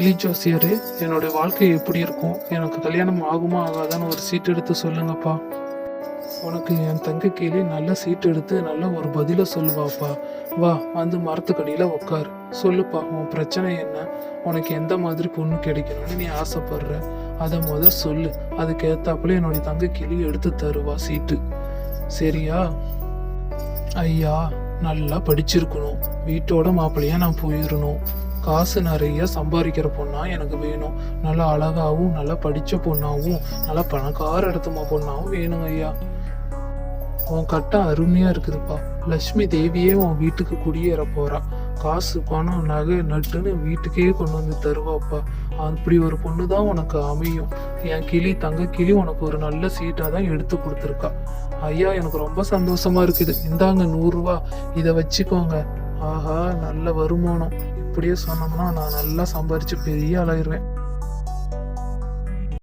கிளி ஜோசியரே என்னுடைய வாழ்க்கை எப்படி இருக்கும்? எனக்கு கல்யாணம் ஆகுமா ஆகாதான்னு ஒரு சீட் எடுத்து சொல்லுங்கப்பா. உனக்கு என் தங்க கிளி நல்ல சீட் எடுத்து நல்ல ஒரு பதில சொல்லுவாப்பா. வா வந்து மரத்துக்கடியில் உட்காரு சொல்லுப்பா உன் பிரச்சனை என்ன? உனக்கு எந்த மாதிரி பொண்ணு கிடைக்கணும்னு நீ ஆசைப்படுற? அதை முத சொல்லு. அதுக்கு ஏத்தாப்புல என்னுடைய தங்க கிளி எடுத்து தருவா சீட்டு. சரியா? ஐயா நல்லா படிச்சிருக்கணும். வீட்டோட மாப்பிள்ளையா நான் போயிடணும் காசு நிறைய சம்பாதிக்கிற பொண்ணா எனக்கு வேணும். நல்லா அழகாகவும் நல்லா படித்த பொண்ணாகவும் நல்லா பணக்கார இடத்துமா பொண்ணாகவும் வேணும் ஐயா. உன் கட்டம் அருமையாக இருக்குதுப்பா. லட்சுமி தேவியே உன் வீட்டுக்கு குடியேற போகிறா காசு பணம் நகை நட்டுன்னு வீட்டுக்கே கொண்டு வந்து தருவாப்பா. அப்படி ஒரு பொண்ணு தான் உனக்கு அமையும். என் கிளி தங்க கிளி உனக்கு ஒரு நல்ல சீட்டாக தான் எடுத்து கொடுத்துருக்கா. ஐயா எனக்கு ரொம்ப சந்தோஷமா இருக்குது. இந்தாங்க நூறுரூவா. இதை வச்சுக்கோங்க. ஆஹா நல்ல வருமானம். அப்படியே சொன்னோம்னா நான் நல்லா சம்பாரித்து பெரிய ஆளாயிருவேன்.